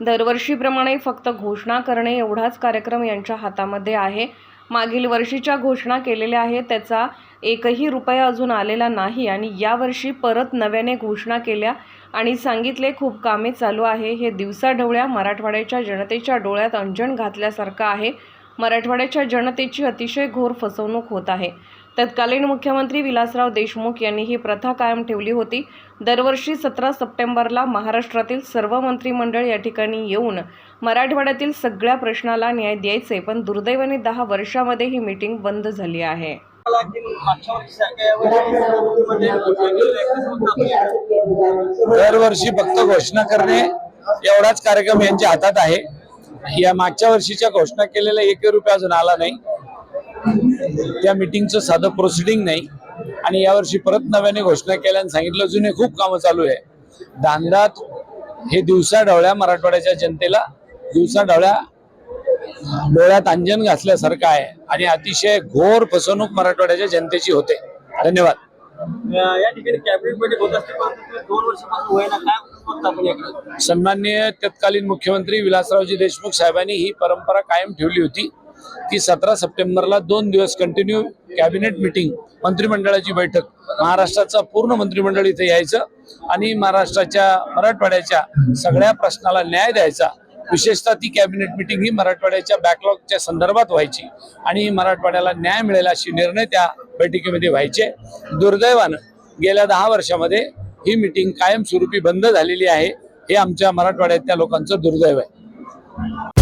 दरवर्षीप्रमाणे फक्त घोषणा करणे एवढाच कार्यक्रम यांच्या हातामध्ये आहे. मागील वर्षीच्या घोषणा केलेल्या आहेत. त्याचा एकही रुपया अजून आलेला नाही आणि यावर्षी परत नव्याने घोषणा केल्या आणि सांगितले खूप कामे चालू आहे. हे दिवसाढवळ्या मराठवाड्याच्या जनतेच्या डोळ्यात अंजन घातल्यासारखं आहे. मराठवाड्याच्या जनतेची अतिशय घोर फसवणूक होत आहे. तत्कालीन मुख्यमंत्री विलासराव देशमुख यांनी ही प्रथा कायम ठेवली होती. दरवर्षी सतरा सप्टेंबरला महाराष्ट्रातील सर्व मंत्रिमंडळ या ठिकाणी येऊन मराठवाड्यातील सगळ्या प्रश्नाला न्याय द्यायचे पण दुर्दैवाने दहा वर्षामध्ये ही मीटिंग बंद झाली आहे. दरवर्षी फक्त घोषणा करणे एवढाच कार्यक्रम यांच्या हातात आहे. या मागच्या वर्षीच्या घोषणा केलेला एक रुपया अजून आला नाही. त्या मिटिंगचं साधं प्रोसिडिंग नाही. आणि यावर्षी परत नव्याने घोषणा केल्याने सांगितलं जुने खूप कामं चालू आहे. दांडात हे दिवसा ढवळ्या मराठवाड्याच्या जनतेला दिवसा ढवळ्या डोळ्यात अंजन घातल्यासारखं आहे आणि अतिशय घोर फसवणूक मराठवाड्याच्या जनतेची होते. धन्यवाद. या ठिकाणी कॅबिनेट सन्माननीय तत्कालीन मुख्यमंत्री विलासरावजी देशमुख साहेबांनी ही परंपरा कायम ठेवली होती. की सतरा सप्टेंबरला दोन दिवस कंटिन्यू कॅबिनेट मिटिंग मंत्रिमंडळाची बैठक. महाराष्ट्राचा पूर्ण मंत्रिमंडळ इथे यायचं आणि महाराष्ट्राच्या मराठवाड्याच्या सगळ्या प्रश्नाला न्याय द्यायचा. विशेषतः ती कॅबिनेट मिटिंग ही मराठवाड्याच्या बॅकलॉगच्या संदर्भात व्हायची आणि मराठवाड्याला न्याय मिळेल अशी निर्णय त्या बैठकीमध्ये व्हायचे. दुर्दैवानं गेल्या दहा वर्षामध्ये ही मिटिंग कायमस्वरूपी बंद झालेली आहे. हे आमच्या मराठवाड्यातल्या लोकांचं दुर्दैव आहे.